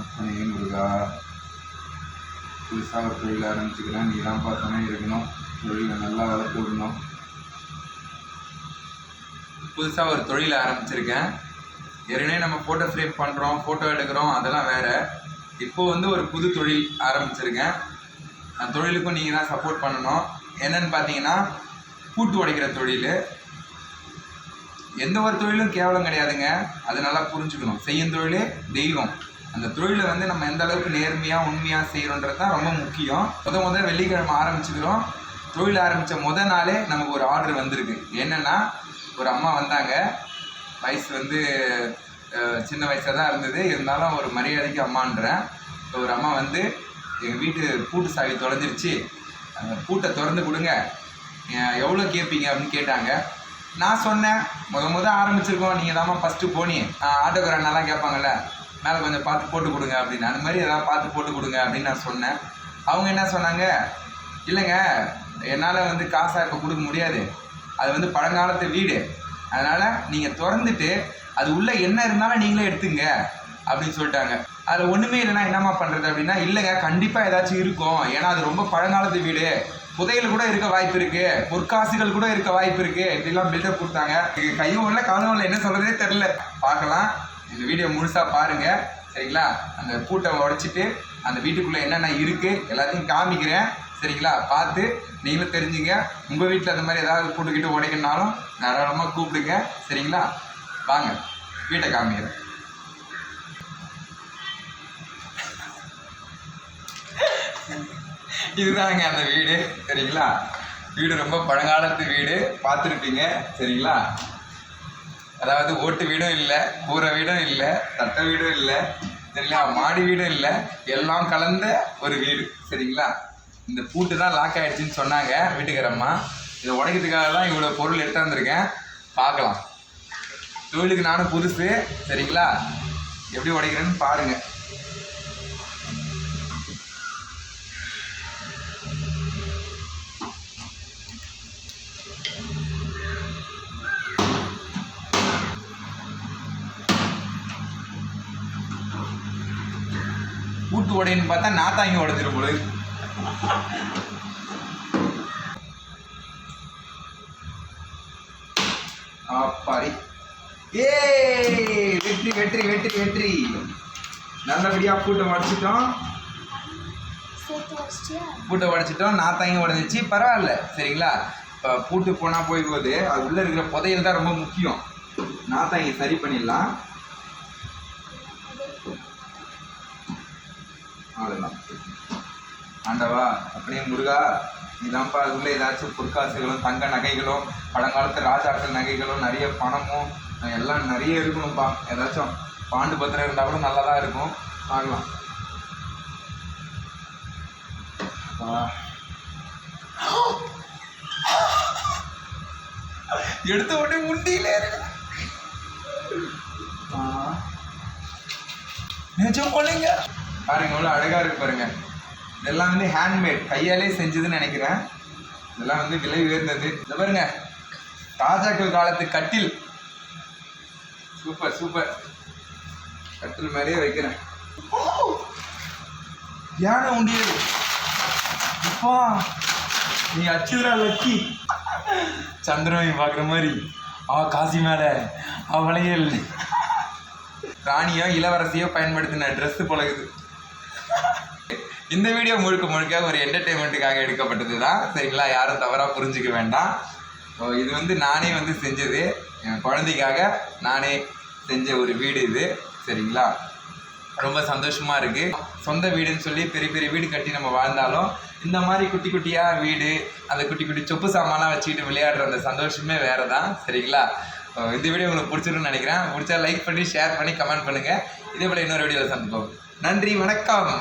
அத்தனையும் முருகா? புதுசாக ஒரு தொழில் ஆரம்பிச்சுக்கிறேன். நீ தான் பார்த்தோன்னே இருக்கணும். தொழிலை நல்லா வளர்த்து விடணும் புதுசாக ஒரு தொழில் ஆரம்பிச்சிருக்கேன். ஏற்கனவே நம்ம ஃபோட்டோ ஃப்ரேம் பண்ணுறோம் ஃபோட்டோ எடுக்கிறோம். அதெல்லாம் வேறு. இப்போ வந்து ஒரு புது தொழில் ஆரம்பிச்சிருக்கேன். அந்த தொழிலுக்கும் நீங்கள் தான் சப்போர்ட் பண்ணணும். என்னன்னு பார்த்தீங்கன்னா பூட்டு உடைக்கிற தொழில். எந்த ஒரு தொழிலும் கேவலம் கிடையாதுங்க. அது நல்லா புரிஞ்சுக்கணும். செய்யும் தொழிலே தெய்வம். அந்த தொழிலை வந்து நம்ம எந்த அளவுக்கு நேர்மையாக உண்மையாக செய்கிறோன்றது தான் ரொம்ப முக்கியம். முத முத வெள்ளிக்கிழமை ஆரம்பிச்சுக்கிறோம் தொழில் ஆரம்பித்த முத நாளே நமக்கு ஒரு ஆர்டர் வந்திருக்கு. என்னென்னா ஒரு அம்மா வந்தாங்க. வயசு வந்து சின்ன வயசாக தான் இருந்தது. இருந்தாலும் ஒரு மரியாதைக்கு அம்மான்றேன். ஒரு அம்மா வந்து எங்கள் வீட்டு பூட்டு சாவி தொலைஞ்சிருச்சு. அந்த பூட்டை திறந்து கொடுங்க. எவ்வளோ கேட்பீங்க? அப்படின்னு கேட்டாங்க. நான் சொன்னேன் முத முத ஆரம்பிச்சிருக்கோம். நீங்கள் தாம்மா ஃபஸ்ட்டு போனி ஆட்டோக்காரண்ணெல்லாம் கேட்பாங்கல்ல. மேலே கொஞ்சம் பார்த்து போட்டு கொடுங்க அப்படின்னு. அந்த மாதிரி ஏதாவது பார்த்து போட்டு கொடுங்க அப்படின்னு நான் சொன்னேன். அவங்க என்ன சொன்னாங்க? இல்லைங்க என்னால் வந்து காசாக இப்போ கொடுக்க முடியாது. அது வந்து பழங்காலத்து வீடு. அதனால் நீங்கள் திறந்துட்டு அது உள்ளே என்ன இருந்தாலும் நீங்களே எடுத்துங்க அப்படின்னு சொல்லிட்டாங்க. அதில் ஒன்றுமே இல்லைன்னா என்னம்மா பண்ணுறது அப்படின்னா இல்லைங்க கண்டிப்பாக ஏதாச்சும் இருக்கும். ஏன்னா அது ரொம்ப பழங்காலத்து வீடு. புதையல் கூட இருக்க வாய்ப்பு இருக்கு. பொற்காசுகள் கூட இருக்க வாய்ப்பு இருக்கு. இப்படிலாம் பில்டப் கொடுத்தாங்க. கையும் இல்லை காலும் இல்லை என்ன சொல்றதே தெரில பார்க்கலாம். இந்த வீடியோ முழுசாக பாருங்கள் சரிங்களா? அந்த பூட்டை உடைச்சிட்டு அந்த வீட்டுக்குள்ளே என்னென்ன இருக்குது எல்லாத்தையும் காமிக்கிறேன் சரிங்களா? பார்த்து நீங்களும் தெரிஞ்சுங்க. உங்கள் வீட்டில் அந்த மாதிரி ஏதாவது பூட்டுக்கிட்டு உடைக்கணும்னாலும் தாராளமாக கூப்பிடுங்க சரிங்களா? வாங்க வீட்டை காமிக்கிறேன். இதுதாங்க அந்த வீடு சரிங்களா? வீடு ரொம்ப பழங்காலத்து வீடு பார்த்துருப்பீங்க சரிங்களா? அதாவது ஓட்டு வீடும் இல்லை கூரை வீடும் இல்லை தட்ட வீடும் இல்லை சரிங்களா மாடி வீடும் இல்லை எல்லாம் கலந்த ஒரு வீடு சரிங்களா? இந்த பூட்டு தான் லாக் ஆகிடுச்சின்னு சொன்னாங்க வீட்டுக்காரம்மா இதை உடைக்கிறதுக்காக தான் இவ்வளோ பொருள் எடுத்து வந்திருக்கேன். பார்க்கலாம். தொழிலுக்கு நானும் புதுசு சரிங்களா? எப்படி உடைக்கிறேன்னு பாருங்கள் பூட்டு உடையன்னு பார்த்தா நாத்தாங்கி உடைச்சிரும் போல. அப்பாடி. ஏய் வெற்றி வெற்றி வெற்றி வெற்றி. நல்லபடியா பூட்டை உடைச்சிட்டோம். பூட்டை உடைச்சிட்டோம் நாத்தாங்கி உடைஞ்சிச்சு. பரவாயில்ல சரிங்களா? இப்போ பூட்டு போனால் போய் போகுது. அது உள்ளே இருக்கிற புதையல் தான் ரொம்ப முக்கியம். நாத்தாங்கி சரி பண்ணிடலாம். ஆண்டவா அப்படியே முருகா இதான்ப்பா அதுக்குள்ள ஏதாச்சும் பொற்காசுகளும் தங்க நகைகளும் பழங்காலத்து ராஜாக்கள் நகைகளும் நிறைய பணமும் எல்லாம் நிறைய இருக்கணும்ப்பா. ஏதாச்சும் பாண்டு பத்திரம் இருந்தால் கூட நல்லா தான் இருக்கும். பார்க்கலாம். எடுத்த உடனே முண்டியிலே நிஜம் போலீங்க பாருங்க எவ்வளோ அழகா இருக்கு பாருங்க. இதெல்லாம் வந்து ஹேண்ட்மேட் கையாலே செஞ்சதுன்னு நினைக்கிறேன். இதெல்லாம் வந்து விலை உயர்ந்தது. இதை பாருங்க. ராஜாக்கள் காலத்து கட்டில். Super super. கட்டில் மாதிரியே வைக்கிறேன். ஓ! யானை உண்டியல். அப்பா நீ அச்சுதரா லக்கி. சந்திரனை பார்க்குற மாதிரி. அவ காசி மேலே ஆ வளையல். ராணியோ இளவரசியோ பயன்படுத்தின ட்ரெஸ்ஸு பழகுது இந்த வீடியோ முழுக்க முழுக்க ஒரு என்டர்டெயின்மெண்ட்டுக்காக எடுக்கப்பட்டது தான் சரிங்களா? யாரும் தவறாக புரிஞ்சுக்க வேண்டாம். இது வந்து நானே வந்து செஞ்சது. என் குழந்தைக்காக நானே செஞ்ச ஒரு வீடு இது. சரிங்களா? ரொம்ப சந்தோஷமாக இருக்குது சொந்த வீடுன்னு சொல்லி பெரிய பெரிய வீடு கட்டி நம்ம வாழ்ந்தாலும் இந்த மாதிரி குட்டி குட்டியாக வீடு அந்த குட்டி குட்டி சொப்பு சாமான்லாம் வச்சுக்கிட்டு விளையாடுற அந்த சந்தோஷமே வேறு தான் சரிங்களா இந்த வீடியோ உங்களுக்கு பிடிச்சிருக்குன்னு நினைக்கிறேன். பிடிச்சா லைக் பண்ணி ஷேர் பண்ணி கமெண்ட் பண்ணுங்கள் இதே போல் இன்னொரு வீடியோவில் சந்திப்போம். நன்றி வணக்கம்.